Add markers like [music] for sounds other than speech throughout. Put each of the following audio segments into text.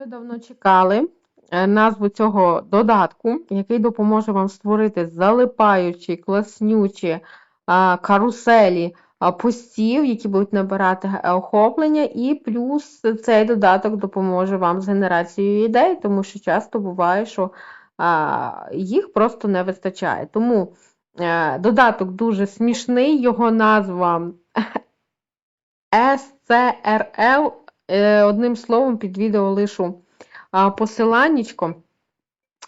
Ви давно чекали е, назву цього додатку, який допоможе вам створити залипаючі, класнючі каруселі постів, які будуть набирати е, охоплення, і плюс цей додаток допоможе вам з генерацією ідей, тому що часто буває, що їх просто не вистачає. Тому е, додаток дуже смішний, його назва [laughs] SCRL. Е, Одним словом, під відео лишу посиланнячко.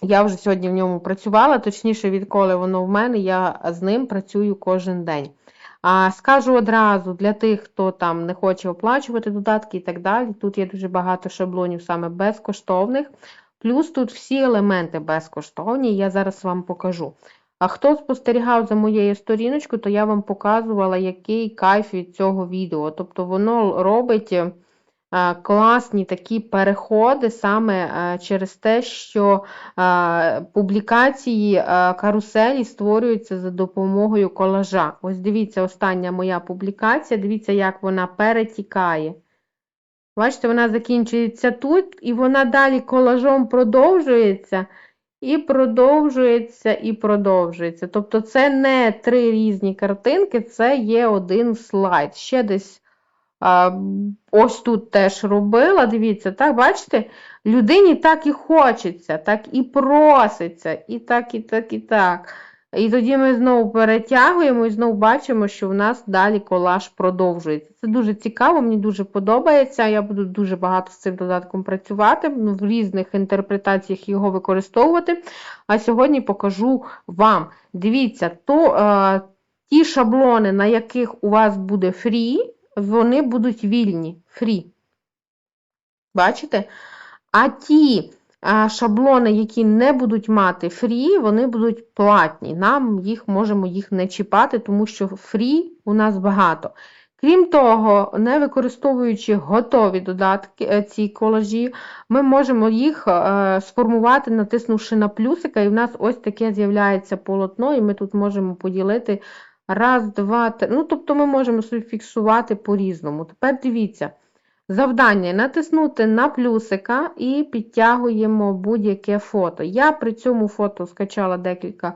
Я вже сьогодні в ньому працювала, точніше, відколи воно в мене, я з ним працюю кожен день. А, Скажу одразу для тих, хто там не хоче оплачувати додатки і так далі. Тут є дуже багато шаблонів саме безкоштовних. Плюс тут всі елементи безкоштовні, я зараз вам покажу. А хто спостерігав за моєю сторіночкою, то я вам показувала, який кайф від цього відео. Тобто воно робить класні такі переходи саме е, через те, що е, публікації е, каруселі створюються за допомогою колажа. Ось дивіться, остання моя публікація, дивіться, як вона перетікає. Бачите, вона закінчується тут, і вона далі колажом продовжується. І продовжується, і продовжується. Тобто, це не три різні картинки, це є один слайд. Ще десь а, ось тут теж робила. Дивіться, так, бачите, людині так і хочеться, так і проситься, і так, і так, і так. І тоді ми знову перетягуємо і знову бачимо, що в нас далі колаж продовжується. Це дуже цікаво, мені дуже подобається. Я буду дуже багато з цим додатком працювати, ну, в різних інтерпретаціях його використовувати. А сьогодні покажу вам. Дивіться, то е, ті шаблони, на яких у вас буде фрі, вони будуть вільні. Фрі. Бачите? А ті шаблони, які не будуть мати фрі, вони будуть платні. Нам їх можемо їх не чіпати, тому що фрі у нас багато. Крім того, не використовуючи готові додатки, е, ці колажі, ми можемо їх е, сформувати, натиснувши на плюсика, і в нас ось таке з'являється полотно, і ми тут можемо поділити раз, два, три. Ну, тобто ми можемо собі фіксувати по-різному. Тепер дивіться. Завдання натиснути на плюсика і підтягуємо будь-яке фото. Я при цьому фото скачала декілька,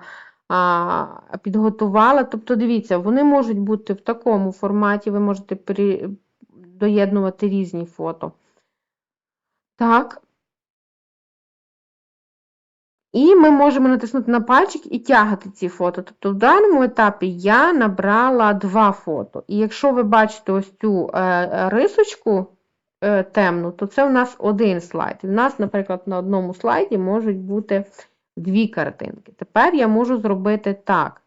а, підготувала. Тобто, дивіться, вони можуть бути в такому форматі, ви можете при... доєднувати різні фото. Так. І ми можемо натиснути на пальчик і тягати ці фото. Тобто, в даному етапі я набрала два фото. І якщо ви бачите ось цю е, рисочку, Е, темну, то це у нас один слайд. У нас, наприклад, на одному слайді можуть бути дві картинки. Тепер я можу зробити так,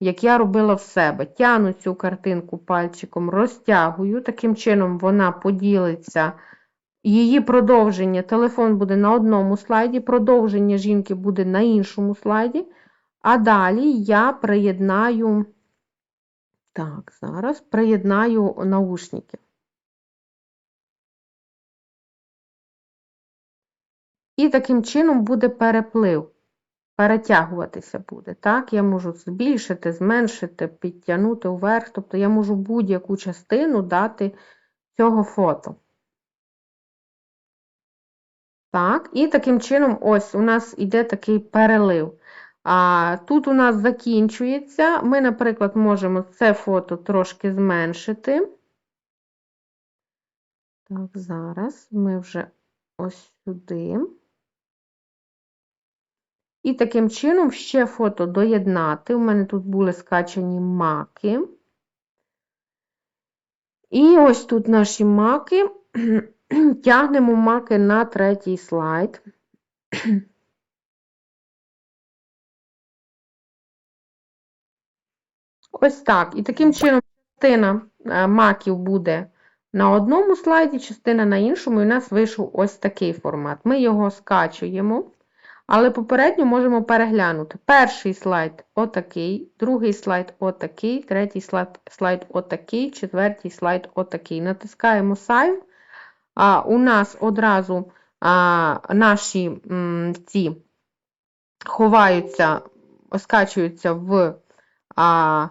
як я робила в себе. Тяну цю картинку пальчиком, розтягую, таким чином вона поділиться. Її продовження, телефон буде на одному слайді, продовження жінки буде на іншому слайді. А далі я приєднаю, так, зараз приєднаю наушники. І таким чином буде переплив. Перетягуватися буде. Так? Я можу збільшити, зменшити, підтягнути вверх, тобто я можу будь-яку частину дати цього фото. Так, і таким чином, ось у нас іде такий перелив. А Тут у нас закінчується. Ми, наприклад, можемо це фото трошки зменшити. Так, зараз ми вже ось сюди. І таким чином ще фото доєднати. У мене тут були скачані маки. І ось тут наші маки. [clears throat] Тягнемо маки на третій слайд. [clears throat] Ось так. І таким чином частина е, маків буде на одному слайді, частина на іншому, і у нас вийшов ось такий формат. Ми його скачуємо. Але попередньо можемо переглянути. Перший слайд отакий, другий слайд отакий, третій слайд слайд отакий, четвертий слайд отакий. Натискаємо Save. А, У нас одразу а, наші м, ці ховаються, скачуються в а,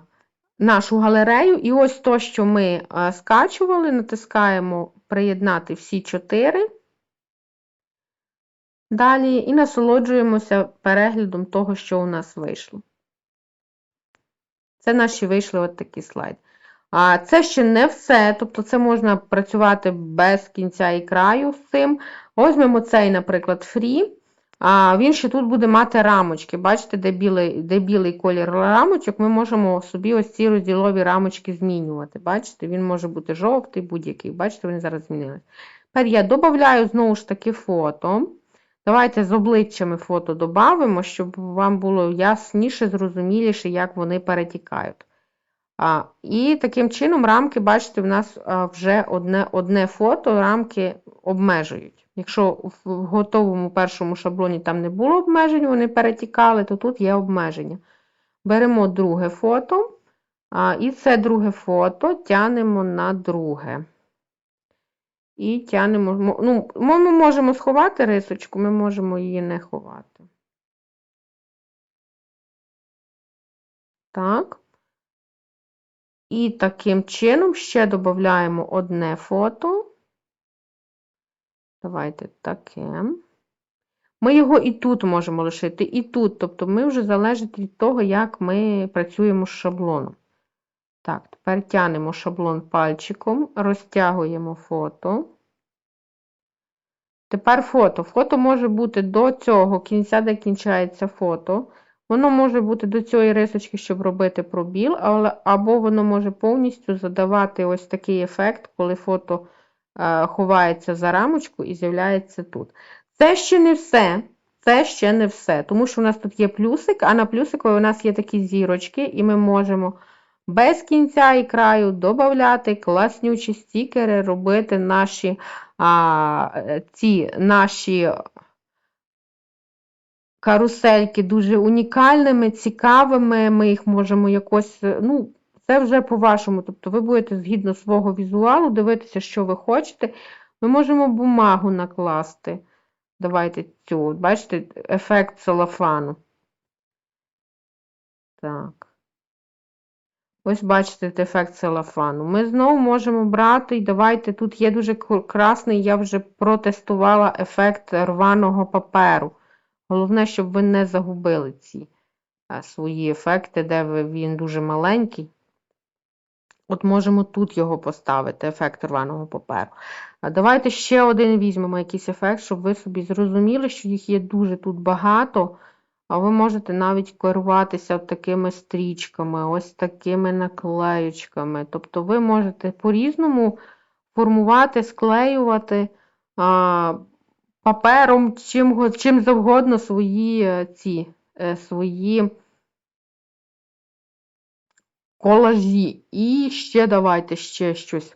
нашу галерею. І ось то, що ми а, скачували, натискаємо Приєднати всі чотири. далі і насолоджуємося переглядом того, що у нас вийшло. Це наші вийшли от такі слайди. А це ще не все, тобто це можна працювати без кінця і краю з цим. Візьмемо цей, наприклад, фрі. А він ще тут буде мати рамочки. Бачите, де білий, де білий колір рамочок, ми можемо собі ось ці розділові рамочки змінювати. Бачите, він може бути жовтий, будь-який. Бачите, вони зараз змінилися. Тепер я додаю знову ж таки фото. Давайте з обличчями фото додамо, щоб вам було ясніше, зрозуміліше, як вони перетікають. А, І таким чином рамки, бачите, в нас вже одне одне фото, рамки обмежують. Якщо в готовому першому шаблоні там не було обмежень, вони перетікали, то тут є обмеження. Беремо друге фото, а, і це друге фото тянемо на друге. І тянемо. Ну, Ми можемо сховати рисочку, ми можемо її не ховати. Так. І таким чином ще додаємо одне фото. Давайте таке. Ми його і тут можемо лишити, і тут. Тобто ми вже залежить від того, як ми працюємо з шаблоном. Так, тепер тянемо шаблон пальчиком, розтягуємо фото. Тепер фото. Фото може бути до цього кінця, де кінчається фото. Воно може бути до цієї рисочки, щоб робити пробіл, або воно може повністю задавати ось такий ефект, коли фото е, ховається за рамочку і з'являється тут. Це ще не все. Це ще не все. Тому що у нас тут є плюсик, а на плюсику у нас є такі зірочки, і ми можемо без кінця і краю додати класнючі стікери, робити наші а, ці наші карусельки дуже унікальними, цікавими. Ми їх можемо якось, ну, це вже по-вашому. Тобто ви будете згідно свого візуалу дивитися, що ви хочете. Ми можемо бумагу накласти. Давайте цю, бачите, ефект целофану. Так. Ось бачите ефект целофану. Ми знову можемо брати, і давайте, тут є дуже красний, я вже протестувала ефект рваного паперу. Головне, щоб ви не загубили ці свої ефекти, де він дуже маленький. От можемо тут його поставити, ефект рваного паперу. Давайте ще один візьмемо якийсь ефект, щоб ви собі зрозуміли, що їх є дуже тут багато. А ви можете навіть керуватися такими стрічками, ось такими наклеючками. Тобто ви можете по-різному формувати, склеювати папером, чим чим завгодно свої е, ці, е, свої колажі. І ще давайте ще щось.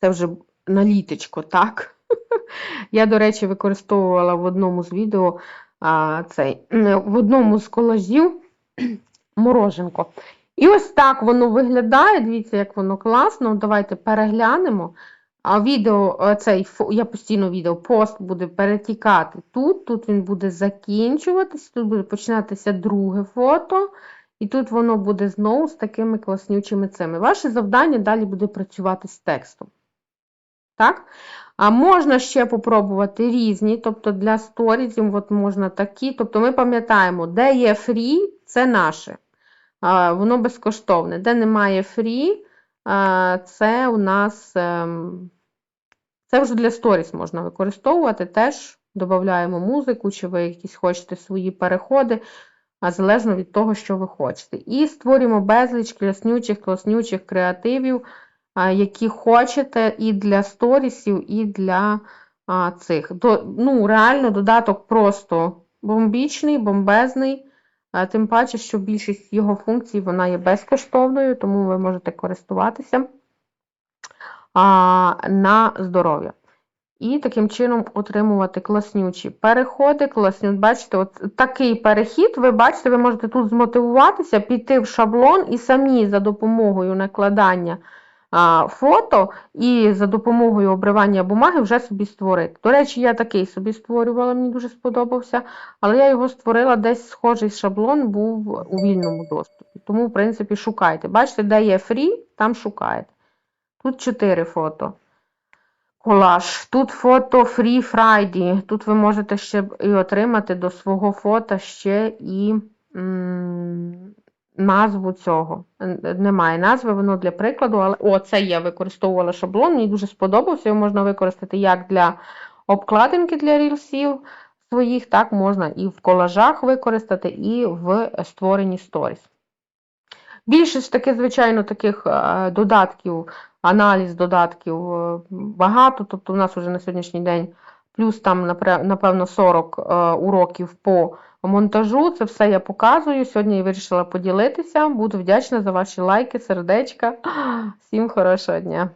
Це вже наліточко, так? [laughs] Я, до речі, використовувала в одному з відео а, цей, в одному з колажів [clears throat] мороженко. І ось так воно виглядає. Дивіться, як воно класно. Давайте переглянемо. А відео, цей, я постійно відео, пост буде перетікати тут, тут він буде закінчуватися, тут буде починатися друге фото, і тут воно буде знову з такими класнючими цими. Ваше завдання далі буде працювати з текстом. Так? А можна ще попробувати різні, тобто для сторізів от можна такі. Тобто ми пам'ятаємо, де є фрі, це наше. Воно безкоштовне. Де немає фрі, це у нас ем, це вже для сторіс можна використовувати. Теж додаємо музику, чи ви якісь хочете свої переходи, а залежно від того, що ви хочете. І створюємо безліч класнючих, класнючих креативів які хочете і для сторісів, і для а, цих. До, ну, Реально, додаток просто бомбічний, бомбезний. Тим паче, що більшість його функцій вона є безкоштовною, тому ви можете користуватися на здоров'я. І таким чином отримувати класнючі переходи. Класні, бачите, от такий перехід, ви бачите, ви можете тут змотивуватися, піти в шаблон і самі за допомогою накладання фото і за допомогою обривання бумаги вже собі створити. До речі, я такий собі створювала, мені дуже сподобався, але я його створила десь схожий шаблон був у вільному доступі. Тому, в принципі, шукайте. Бачите, де є фрі, там шукаєте. Тут 4 фото. Колаж. Тут фото Free Friday. Тут ви можете ще і отримати до свого фото ще і назву цього. Немає назви, воно для прикладу, але о, це я використовувала шаблон, мені дуже сподобався. Його можна використати як для обкладинки для рілсів своїх, так можна і в колажах використати, і в створенні сторіс. Більшість таки, звичайно, таких е, додатків, аналіз додатків е, багато. Тобто у нас вже на сьогоднішній день плюс там, напевно, 40 е, уроків по монтажу. Це все я показую. Сьогодні я вирішила поділитися. Буду вдячна за ваші лайки, сердечка. [gasps] Всім хорошого дня!